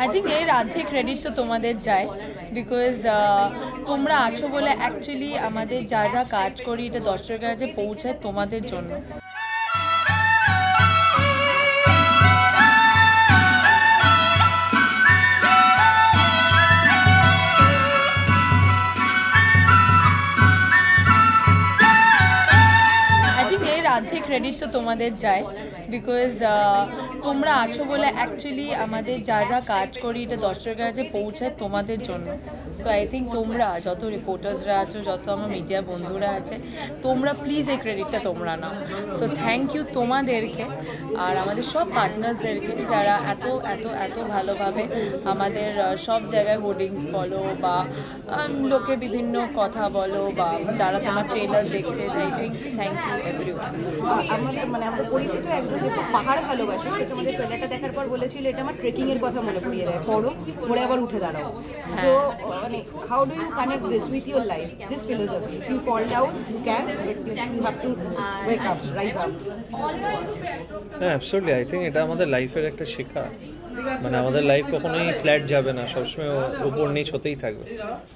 I think এর অর্ধেক credit তো তোমাদের যায় বিকজ তোমরা আছো বলে অ্যাকচুয়ালি আমাদের যা যা কাজ করি এটা দর্শকের কাছে পৌঁছায় তোমাদের জন্য। ক্রেডিট তো তোমাদের যায়। বিকজ তোমরা আছো বলে অ্যাকচুয়ালি আমাদের যা যা কাজ করি, এটা দর্শকের কাছে পৌঁছায় তোমাদের জন্য। সো আই থিঙ্ক তোমরা, যত রিপোর্টার্সরা আছো, যত আমার মিডিয়া বন্ধুরা আছে, তোমরা প্লিজ এই ক্রেডিটটা তোমরা নাও। সো থ্যাংক ইউ তোমাদেরকে আর আমাদের সব পার্টনার্সদেরকে যারা এত এত এত ভালোভাবে আমাদের সব জায়গায় হোর্ডিংস বলো বা লোকে বিভিন্ন কথা বলো বা যারা তোমার ট্রেলার দেখছে I think thank you every আমাদের মানে আমাদের পরিচিত একজন যে খুব পাহাড় ভালোবাসে। সেটা আমাদের ট্রেলারটা দেখার পর বলেছিল এটা আমার ট্রেকিং এর কথা মনে পড়িয়ে দেয়। পড়ো পরে আবার উঠে দাঁড়াও। তো মানে how do you connect this with your life this philosophy you fall down scan but you have to wake up rise up হ্যাঁ অ্যাবসলিউটলি আই থিঙ্ক এটা আমাদের লাইফের একটা শেখা। মানে আমাদের লাইফ কখনোই ফ্ল্যাট যাবে না সবসময় ও- উপর নিচ হতেই থাকবে।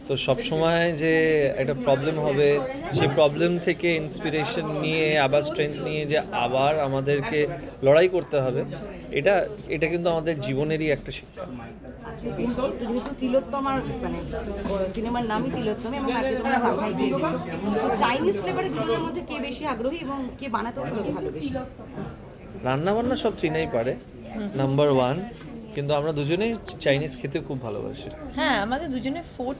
তো সবসময় যে একটা প্রবলেম হবে সেই প্রবলেম থেকে ইন্সপিরেশন নিয়ে আবার স্ট্রেংথ নিয়ে যে আবার আমাদেরকে লড়াই করতে হবে এটা এটা কিন্তু আমাদের জীবনেরই একটা শিক্ষা। যেহেতু তিলোত্তমার মানে সিনেমার নামই তিলোত্তমা এবং আজকে তোমরা এসেছ চাইনিজ ফ্লেভারে দুজনের মধ্যে কে বেশি আগ্রহী এবং কে বানাতে ভালোবেসে? রান্না বান্না সব চিনাই পারে। নাম্বার ওয়ান কিন্তু আমরা দুজনেই চাইনিজ খেতে খুব ভালোবাসি। হ্যাঁ আমাদের দুজনে ফুড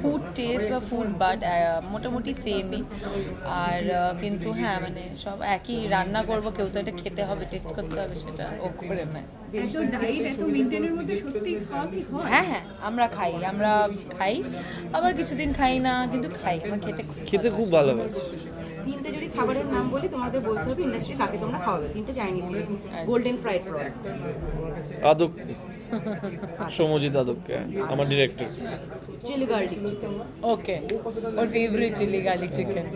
ফুড টেস্ট বা ফুড বাট মোটামুটি সেমই আর কিন্তু হ্যাঁ মানে সব একই রান্না করব কেউ তো এটা খেতে হবে টেস্ট করতে হবে সেটা ও করে হয় হ্যাঁ হ্যাঁ আমরা খাই আমরা খাই আবার কিছুদিন খাই না কিন্তু খাই আমার খেতে খুব খেতে খুব ভালোবাসি। তিনটে যদি খাবারের নাম বলি তোমাদের বলতে হবে ইন্ডাস্ট্রি কাকে তোমরা খাওয়াবে। তিনটে Chinese golden fried prawn Adak. Somjit আদককে আমার ডিরেক্টর চিলি গার্লিক চিকেন ওকে ওর favourite chilli garlic chicken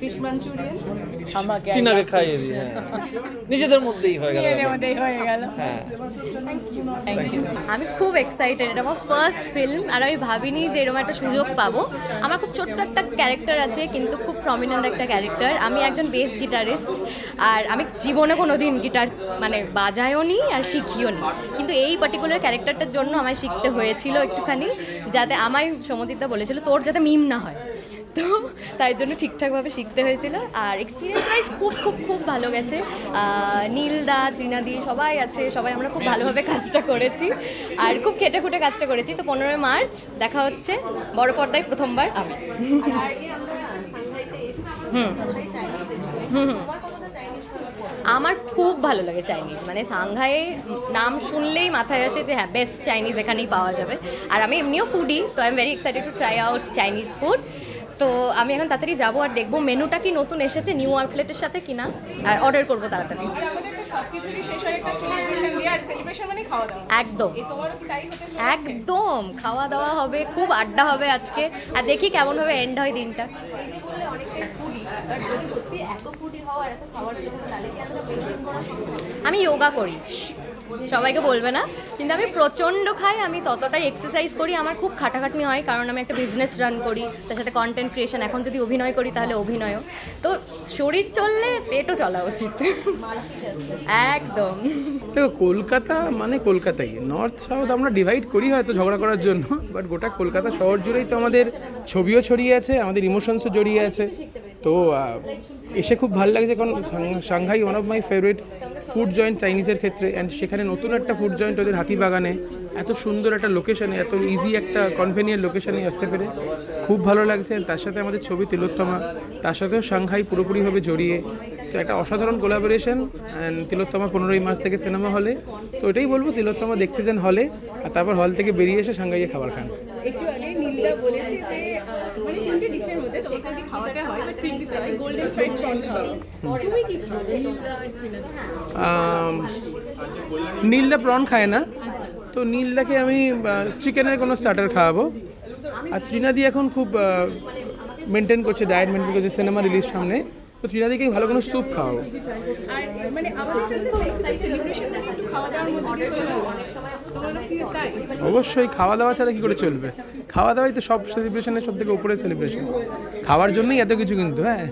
fish manchurian আমাকে চিনাকে খাইয়ে দিই হ্যাঁ। নিজেদের মধ্যেই হয়ে গেল। নিজেদের মধ্যেই হয়ে গেল। হ্যাঁ। থ্যাংক ইউ আমি খুব এক্সাইটেড এটা আমার ফার্স্ট ফিল্ম আর আমি ভাবিনি যে এরকম একটা সুযোগ পাবো। আমার খুব ছোট্ট একটা ক্যারেক্টার আছে কিন্তু খুব প্রমিনেন্ট একটা ক্যারেক্টার আমি একজন বেস গিটারিস্ট আর আমি জীবনে কোনো দিন গিটার মানে বাজায়ও নি আর শিখিও নি। কিন্তু এই পার্টিকুলার ক্যারেক্টারটার জন্য আমায় শিখতে হয়েছিল একটুখানি যাতে আমায় সমজিৎদা বলেছিল তোর যাতে মিম না হয়। তো তাই জন্য ঠিকঠাকভাবে শিখতে হয়েছিল। আর এক্সপিরিয়েন্স ওয়াইজ খুব খুব খুব ভালো গেছে। আহ, নীলদা ত্রিনাদি সবাই আছে সবাই আমরা খুব ভালোভাবে কাজটা করেছি। আর খুব খেটে খুটে কাজটা করেছি। তো পনেরোই মার্চ দেখা হচ্ছে। বড় পর্দায় প্রথমবার আমি। আমার খুব ভালো লাগে চাইনিজ মানে সাংহাই নাম শুনলেই মাথায় আসে যে হ্যাঁ বেস্ট চাইনিজ এখানেই পাওয়া যাবে। আর আমি এমনিও ফুডি তো I am very excited to try out Chinese food তো আমি এখন তাড়াতাড়ি যাব আর দেখব মেনুটা কি নতুন এসেছে নিউ আউটলেটের সাথে কিনা। আর অর্ডার করব তাড়াতাড়ি। আর সেলিব্রেশন মানে খাওয়া দাওয়া। একদম। একদম। খাওয়া দাওয়া হবে খুব আড্ডা হবে আজকে। আর দেখি কেমন কেমনভাবে এন্ড হয় দিনটা। আমি যোগা করি। সবাইকে বলবে না, কিন্তু আমি প্রচণ্ড খাই, আমি ততটাই এক্সারসাইজ করি, আমার খুব খাটাখাটনি হয়, কারণ আমি একটা বিজনেস রান করি, তার সাথে কন্টেন্ট ক্রিয়েশন এখন যদি অভিনয় করি তাহলে অভিনয়ও। তো শরীর চললে পেটও চলা উচিত। একদম। দেখো কলকাতা মানে কলকাতাই। নর্থ সাউথ আমরা ডিভাইড করি হয়তো ঝগড়া করার জন্য বাট গোটা কলকাতা শহর জুড়েই তো আমাদের ছবিও ছড়িয়ে আছে, আমাদের ইমোশনসও জড়িয়ে আছে। তো এসে খুব ভালো লাগছে কারণ Shanghai one of my favourite food joint চাইনিজের ক্ষেত্রে অ্যান্ড সেখানে নতুন একটা ফুড জয়েন্ট ওদের হাতিবাগানে এত সুন্দর একটা লোকেশানে এত ইজি একটা কনভেনিয়েন্ট লোকেশানে আসতে পেরে খুব ভালো লাগছে তার সাথে আমাদের ছবি তিলোত্তমা, তার সাথেও সাংহাই পুরোপুরিভাবে জড়িয়ে। তো একটা অসাধারণ কোলাবোরেশন অ্যান্ড তিলোত্তমা পনেরোই মাস থেকে সিনেমা হলে তো এটাই বলব, তিলোত্তমা দেখতে যান হলে আর তারপর হল থেকে বেরিয়ে এসে সাংহাইয়ে খাবার খান। একটু আগে নীলদা বলেছে যে আহ, মানে তিনটে ডিশের মধ্যে তোমাকে যদি খাওয়াতে হয় বা ট্রিট দিতে হয় গোল্ডেন ফ্রাইড প্রন তুমি কি নীলদা প্রন খায় না। তো নীলদাকে আমি চিকেনের কোনো স্টার্টার খাওয়াবো। আর ত্রিনাদি এখন খুব মেনটেন করছে ডায়েট মেনটেন করছে সিনেমা রিলিজ সামনে। তো ত্রিনাদিকে ভালো কোনো স্যুপ খাও। আর মানে আমাদের কাছে সেলিব্রেশন খাওয়া দাওয়ার মধ্যে অবশ্যই খাওয়া দাওয়া ছাড়া কি করে চলবে? খাওয়া দাওয়াই তো সব সেলিব্রেশনের সব থেকে উপরে সেলিব্রেশন খাওয়ার জন্যই এত কিছু কিন্তু হ্যাঁ?